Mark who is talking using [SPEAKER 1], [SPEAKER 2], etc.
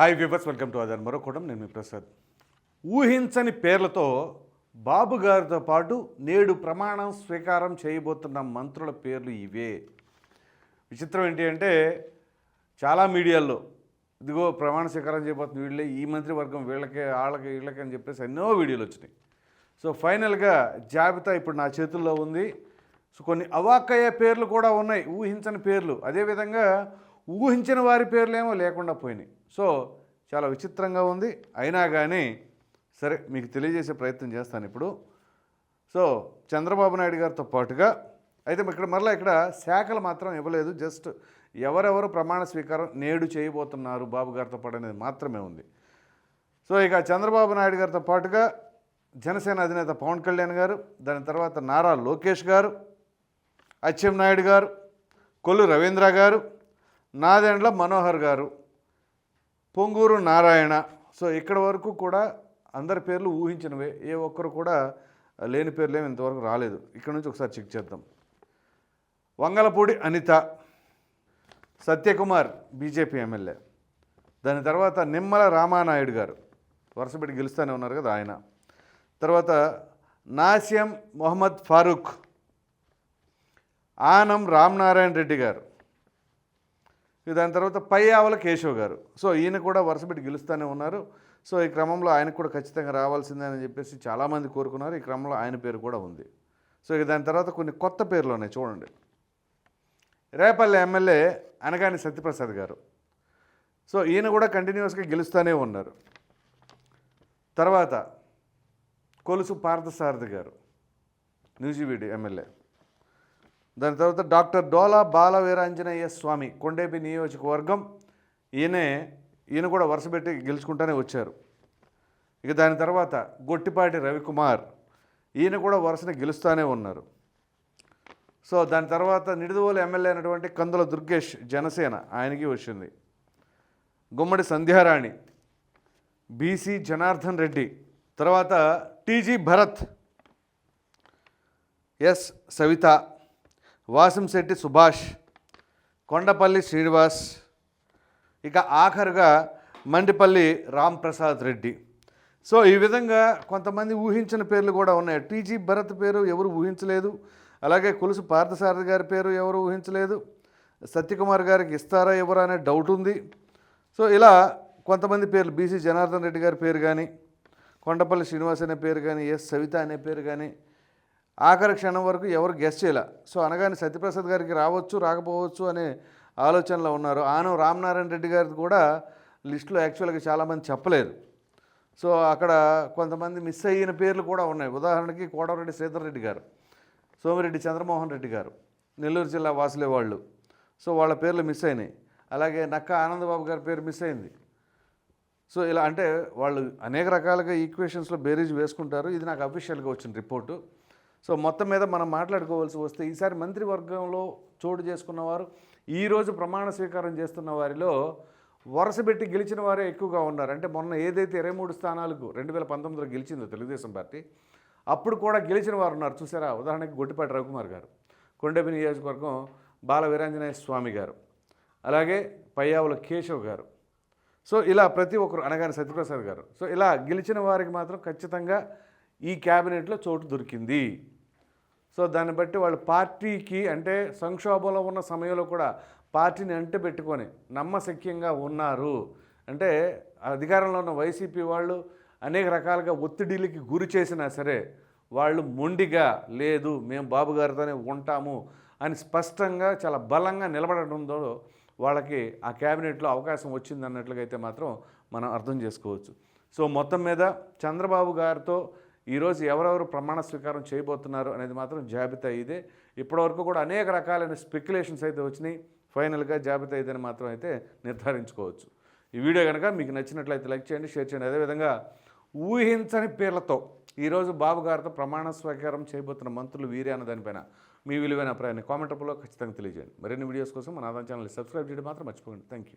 [SPEAKER 1] Hi viewers welcome to other మరొకటం నేను మీ ప్రసాద్. ఊహించని పేర్లతో బాబు గారితో పాటు నేడు ప్రమాణం స్వీకారం చేయబోతున్న మంత్రుల పేర్లు ఇవే. విచిత్రం ఏంటి అంటే చాలా మీడియాల్లో ఇదిగో ప్రమాణ స్వీకారం చేయబోతున్న వీళ్ళే ఈ మంత్రివర్గం వీళ్ళకే వాళ్ళకి వీళ్ళకి అని చెప్పేసి ఎన్నో వీడియోలు వచ్చినాయి. సో ఫైనల్గా జాబితా ఇప్పుడు నా చేతుల్లో ఉంది. సో కొన్ని అవాక్కయ్యే పేర్లు కూడా ఉన్నాయి ఊహించని పేర్లు. అదేవిధంగా ఊహించిన వారి పేర్లేమో లేకుండా పోయినాయి. సో చాలా విచిత్రంగా ఉంది. అయినా కానీ సరే మీకు తెలియజేసే ప్రయత్నం చేస్తాను ఇప్పుడు. సో చంద్రబాబు నాయుడు గారితో పాటుగా అయితే ఇక్కడ మరలా ఇక్కడ శాఖలు మాత్రం ఇవ్వలేదు. జస్ట్ ఎవరెవరు ప్రమాణ స్వీకారం నేడు చేయబోతున్నారు బాబు గారితో పాటు అనేది మాత్రమే ఉంది. సో ఇక చంద్రబాబు నాయుడు గారితో పాటుగా జనసేన అధినేత పవన్ కళ్యాణ్ గారు దాని తర్వాత నారా లోకేష్ గారు అచ్చెం నాయుడు గారు కొల్లు రవీంద్ర గారు నాదెండ్ల మనోహర్ గారు పొంగూరు నారాయణ. సో ఇక్కడ వరకు కూడా అందరి పేర్లు ఊహించినవే. ఏ ఒక్కరు కూడా లేని పేర్లేమి ఇంతవరకు రాలేదు. ఇక్కడ నుంచి ఒకసారి చెక్ చేద్దాం. Vangalapudi Anitha Satyakumar BJP MLA. దాని తర్వాత నిమ్మల రామానాయుడు గారు. వరుసపెట్టి గెలుస్తూనే ఉన్నారు కదా ఆయన. తర్వాత నాసియం మొహమ్మద్ ఫారూక్ ఆనం రామనారాయణ రెడ్డి గారు. దాని తర్వాత పై ఆవల కేశవ్ గారు. సో ఈయన కూడా వరుసపెట్టి గెలుస్తూనే ఉన్నారు. సో ఈ క్రమంలో ఆయనకు కూడా ఖచ్చితంగా రావాల్సిందే అని చెప్పేసి చాలామంది కోరుకున్నారు. ఈ క్రమంలో ఆయన పేరు కూడా ఉంది. సో ఇక దాని తర్వాత కొన్ని కొత్త పేర్లు ఉన్నాయి. చూడండి. రేపల్లి ఎమ్మెల్యే అనగాని సత్యప్రసాద్ గారు. సో ఈయన కూడా కంటిన్యూస్గా గెలుస్తూనే ఉన్నారు. తర్వాత కొలుసు పార్థసారథి గారు. న్యూజివీడి ఎమ్మెల్యే. దాని తర్వాత డాక్టర్ డోలా బాల వీరాంజనేయ స్వామి కొండేపి నియోజకవర్గం. ఈయనే ఈయన కూడా వరుసపెట్టి గెలుచుకుంటూనే వచ్చారు. ఇక దాని తర్వాత గొట్టిపాటి రవికుమార్ ఈయన కూడా వరుసని గెలుస్తూనే ఉన్నారు. సో దాని తర్వాత నిడుదవోలు ఎమ్మెల్యే అయినటువంటి కందుల దుర్గేష్ జనసేన ఆయనకి వచ్చింది. గుమ్మడి సంధ్యారాణి బీసీ జనార్దన్ రెడ్డి తర్వాత టీజీ భరత్ ఎస్ సవిత వాసంశెట్టి సుభాష్ కొండపల్లి శ్రీనివాస్ ఇక ఆఖరుగా మండిపల్లి రాంప్రసాద్ రెడ్డి. సో ఈ విధంగా కొంతమంది ఊహించిన పేర్లు కూడా ఉన్నాయి. టీజీ భరత్ పేరు ఎవరు ఊహించలేదు. అలాగే కొలుసు పార్థసారథి గారి పేరు ఎవరు ఊహించలేదు. సత్యకుమార్ గారికి ఇస్తారా ఎవరా అనే డౌట్ ఉంది. సో ఇలా కొంతమంది పేర్లు బీసీ జనార్దన్ రెడ్డి గారి పేరు కానీ కొండపల్లి శ్రీనివాస్ అనే పేరు కానీ ఎస్ సవిత అనే పేరు కానీ ఆఖరి క్షణం వరకు ఎవరు గెస్ట్ చేయలే. సో అనగానే సత్యప్రసాద్ గారికి రావచ్చు రాకపోవచ్చు అనే ఆలోచనలో ఉన్నారు. ఆనం రామనారాయణ రెడ్డి గారిది కూడా లిస్టులో యాక్చువల్గా చాలామంది చెప్పలేదు. సో అక్కడ కొంతమంది మిస్ అయిన పేర్లు కూడా ఉన్నాయి. ఉదాహరణకి కోటరెడ్డి శ్రీధర్ రెడ్డి గారు సోమిరెడ్డి చంద్రమోహన్ రెడ్డి గారు నెల్లూరు జిల్లా వాసులే వాళ్ళు. సో వాళ్ళ పేర్లు మిస్ అయినాయి. అలాగే నక్క ఆనందబాబు గారి పేరు మిస్ అయింది. సో ఇలా అంటే వాళ్ళు అనేక రకాలుగా ఈక్వేషన్స్లో బేరీజ్ వేసుకుంటారు. ఇది నాకు అఫీషియల్గా వచ్చిన రిపోర్టు సో మొత్తం మీద మనం మాట్లాడుకోవాల్సి వస్తే ఈసారి మంత్రివర్గంలో చోటు చేసుకున్నవారు ఈరోజు ప్రమాణ స్వీకారం చేస్తున్న వారిలో వరుసపెట్టి గెలిచిన వారే ఎక్కువగా ఉన్నారు. అంటే మొన్న ఏదైతే ఇరవై మూడు స్థానాలకు రెండు వేల పంతొమ్మిదిలో గెలిచిందో తెలుగుదేశం పార్టీ అప్పుడు కూడా గెలిచిన వారు ఉన్నారు. చూసారా? ఉదాహరణకి గొడ్డిపాటి రవికుమార్ గారు కొండపి నియోజకవర్గం బాల వీరాంజనేయ స్వామి గారు అలాగే పయ్యావుల కేశవ్ గారు. సో ఇలా ప్రతి ఒక్కరు అనగానే సత్యప్రసాద్ గారు. సో ఇలా గెలిచిన వారికి మాత్రం ఖచ్చితంగా ఈ క్యాబినెట్లో చోటు దొరికింది. సో దాన్ని బట్టి వాళ్ళు పార్టీకి అంటే సంక్షోభంలో ఉన్న సమయంలో కూడా పార్టీని అంటి పెట్టుకొని నమ్మశక్యంగా ఉన్నారు. అంటే అధికారంలో ఉన్న వైసీపీ వాళ్ళు అనేక రకాలుగా ఒత్తిడిలకి గురి చేసినా సరే వాళ్ళు మొండిగా లేదు మేము బాబు గారితోనే ఉంటాము అని స్పష్టంగా చాలా బలంగా నిలబడడంతో వాళ్ళకి ఆ క్యాబినెట్లో అవకాశం వచ్చింది అన్నట్లుగా అయితే మాత్రం మనం అర్థం చేసుకోవచ్చు. సో మొత్తం మీద చంద్రబాబు గారితో ఈరోజు ఎవరెవరు ప్రమాణ స్వీకారం చేయబోతున్నారు అనేది మాత్రం జాబితా ఇదే. ఇప్పటివరకు కూడా అనేక రకాలైన స్పెక్యులేషన్స్ అయితే వచ్చినాయి. ఫైనల్గా జాబితా ఇదని మాత్రం అయితే నిర్ధారించుకోవచ్చు. ఈ వీడియో కనుక మీకు నచ్చినట్లయితే లైక్ చేయండి షేర్ చేయండి. అదేవిధంగా ఊహించని పేర్లతో ఈరోజు బాబు గారితో ప్రమాణ స్వీకారం చేయబోతున్న మంత్రులు వీరే అన్న దానిపైన మీ విలువైన అభిప్రాయాన్ని కామెంట్ రూపంలో ఖచ్చితంగా తెలియజేయండి. మరిన్ని వీడియోస్ కోసం మన ఆదాయం ఛానల్ని సబ్స్క్రైబ్ చేయడం మాత్రం మర్చిపోకండి. Thank you